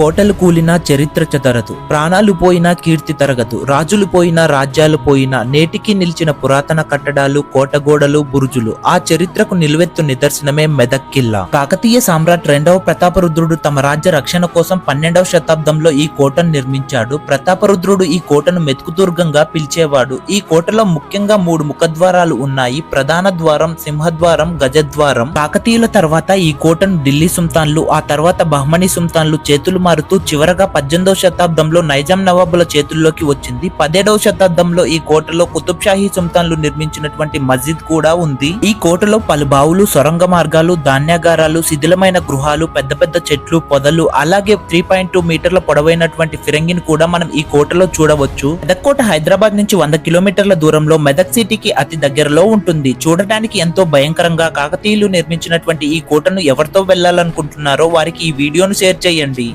కోటలు కూలినా చరిత్ర చెదరదు. ప్రాణాలు పోయినా కీర్తి తరగదు. రాజులు పోయినా రాజ్యాలు పోయినా నేటికి నిలిచిన పురాతన కట్టడాలు కోటగోడలు బురుజులు. ఆ చరిత్రకు నిలువెత్తు నిదర్శనమే మెదక్ కిల్లా కాకతీయ సామ్రాట్ రెండవ ప్రతాపరుద్రుడు తమ రాజ్య రక్షణ కోసం పన్నెండవ శతాబ్దంలో ఈ కోటను నిర్మించాడు. ప్రతాపరుద్రుడు ఈ కోటను మెతుకుదుర్గంగా పిలిచేవాడు. ఈ కోటలో ముఖ్యంగా మూడు ముఖద్వారాలు ఉన్నాయి. ప్రధాన ద్వారం సింహద్వారం గజద్వారం. కాకతీయుల తర్వాత ఈ కోటను ఢిల్లీ సుల్తాన్లు ఆ తర్వాత బహ్మణి సుల్తాన్లు చేతులు మారుతూ చివరగా పద్దెనిమిదవ శతాబ్దంలో నైజాం నవాబుల చేతుల్లోకి వచ్చింది. పదిహేడవ శతాబ్దంలో ఈ కోటలో కుతుబ్ షాహీ సుల్తాన్లు నిర్మించినటువంటి మస్జిద్ కూడా ఉంది. ఈ కోటలో పలు బావులు సొరంగ మార్గాలు ధాన్యాగారాలు శిథిలమైన గృహాలు పెద్ద పెద్ద చెట్లు పొదలు అలాగే త్రీ పాయింట్ టూ మీటర్ల పొడవైనటువంటి ఫిరంగిని కూడా మనం ఈ కోటలో చూడవచ్చు. మెదక్కోట హైదరాబాద్ నుంచి వంద కిలోమీటర్ల దూరంలో మెదక్ సిటీకి అతి దగ్గరలో ఉంటుంది. చూడటానికి ఎంతో భయంకరంగా కాకతీయులు నిర్మించినటువంటి ఈ కోటను ఎవరితో వెళ్ళాలనుకుంటున్నారో వారికి ఈ వీడియోను షేర్ చేయండి.